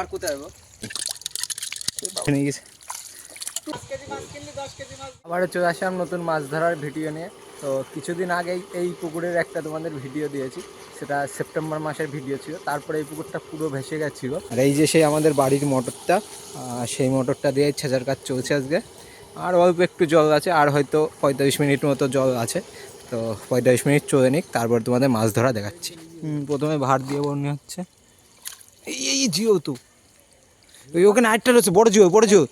আর কোথায় নিয়ে গেছে। আবারও চলে আসলাম নতুন মাছ ধরার ভিডিও নিয়ে। তো কিছুদিন আগেই এই পুকুরের একটা তোমাদের ভিডিও দিয়েছি। সেটা সেপ্টেম্বর মাসের ভিডিও ছিল। তারপরে এই পুকুরটা পুরো ভেসে গেছিল। আর এই যে সেই আমাদের বাড়ির মোটরটা সেই মোটরটা দিয়ে ছেঁচার কাজ চলছে আজকে। আর অল্প একটু জল আছে আর হয়তো পঁয়তাল্লিশ মিনিট মতো জল আছে। তো পঁয়তাল্লিশ মিনিট চলে নিক তারপর তোমাদের মাছ ধরা দেখাচ্ছি। প্রথমে ভাত দিয়ে বন্যা হচ্ছে। এই এই জিও তো। ওই ওখানে আরেকটা রয়েছে বড় জিও বড় জিও।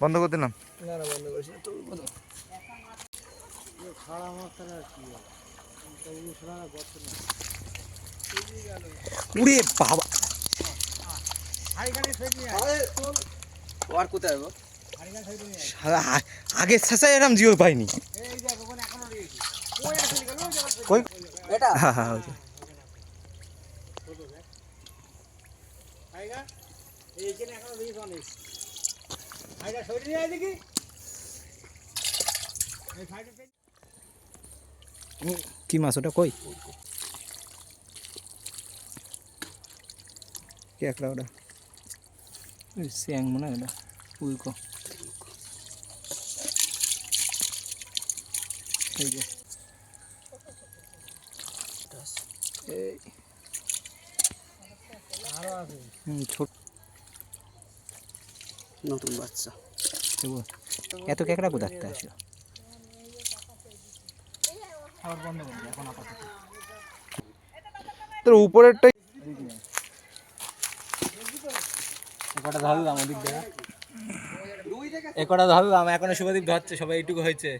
বন্ধ করে দিলাম। না না বন্ধ করছি তো উড়ে বাবা। ও আর কোথায় যাব শালা আ- আগের শেষে এরম জিও পাইনি। কই? এটা? হ্যাঁ হ্যাঁ ওই যে। এইখানে এখনও রিস অনেক আইগা সরি নিয়ে আয় দেখি এই সাইডে কি মাছ ওটা? কই? কি একটা ওটা? স্যাং মনে হয় ওটা। উইকো এই যে। ছোট নতুন বাচ্চা। এত কেকড়া কোথার থেকে আসলো? তোর উপরেরটাই একটা ধরলাম ওদিক থেকে একটা ধরলাম এখনও শুভদীপ ধরছে সবাই এইটুকু হয়েছে।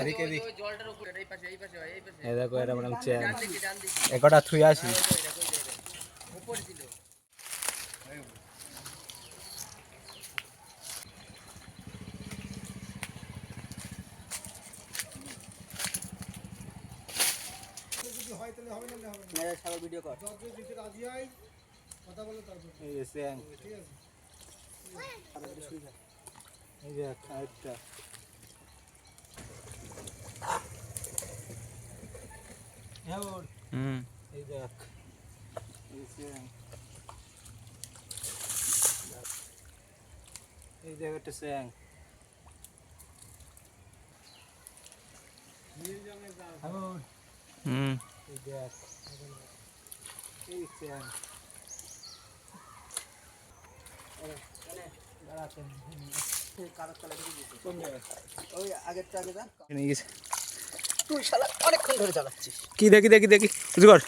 এদিকে এদিক। এই দেখো এরকম এরকম চেয়ার একটা থুই আসি সাগর ভিডিও কর। এই যে স্যাং এই যে আরেকটা। হ্যাঁ হুম। এই দেখ এই স্যাং এই দেখ একটা স্যাং হ্যাঁ হুম। এই দেখ এই কি দেখি দেখি দেখি। উজগর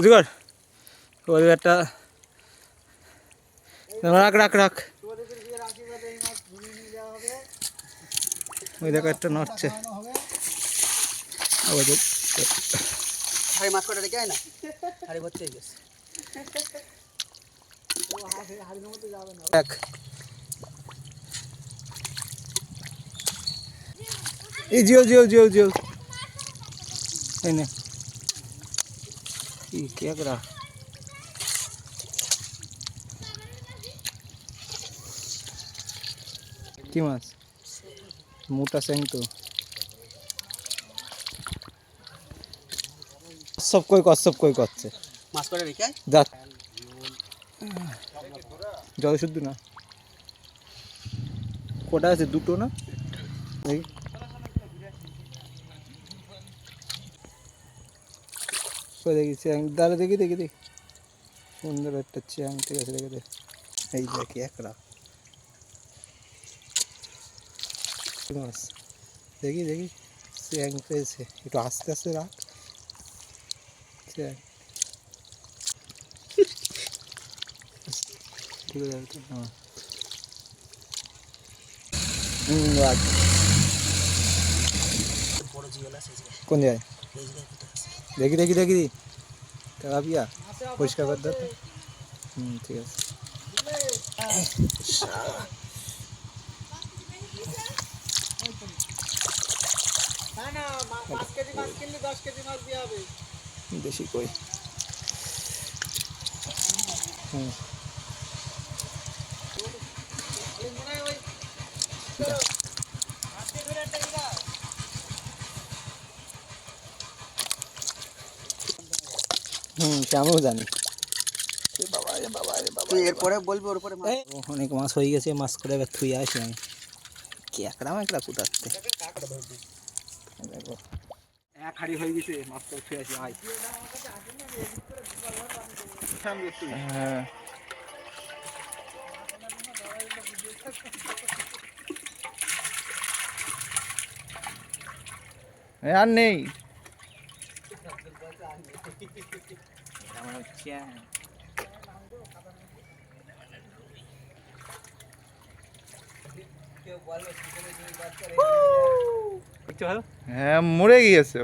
উজগর ওই একটা রাখ রাখ রাখ। ওই দেখো একটা নড়ছে। হাড়ি মাছ কটা রেখে না। হাড়ি ভর্তি হয়ে গেছে। দেখ এই জিও জিও জিও জিও। এই নে। কি কেকড়া কি মাছ? মোটা স্যাং তো সব কই কচ্ছপ কই করছে মাছ কটা রেখে যা। জল শুদ্ধ না। কটা আছে? দুটো না? দেখি। দেখি চ্যাং। দাঁড়া দেখি দেখি দেখি। সুন্দর একটা চ্যাং ঠিক আছে দেখে দে। এই দেখি একরা মাছ। দেখি দেখি। চ্যাং পেয়েছে। একটু আস্তে আস্তে রাখ। চ্যাং ঠিক আছে হ্যাঁ হুম রাখ বড় জিওলা সেই জায়গায় কোন জায়গায় এই জায়গায় কোথায় আছে দেখি দেখি দেখি দশ বেশি কই হুম। হুম আমিও জানি। তুই এরপরে বলবি ওর পরে অনেক মাছ হয়ে গেছে মাছ করে এবার থুই আসি আমি। ক্যাকড়া ম্যাকড়া কোথাতে দেখো এক হাড়ি হয়ে গেছে মাছ করে থুই আসি আয়। হ্যাঁ। আর নেই। হ্যাঁ মরে গিয়েছে।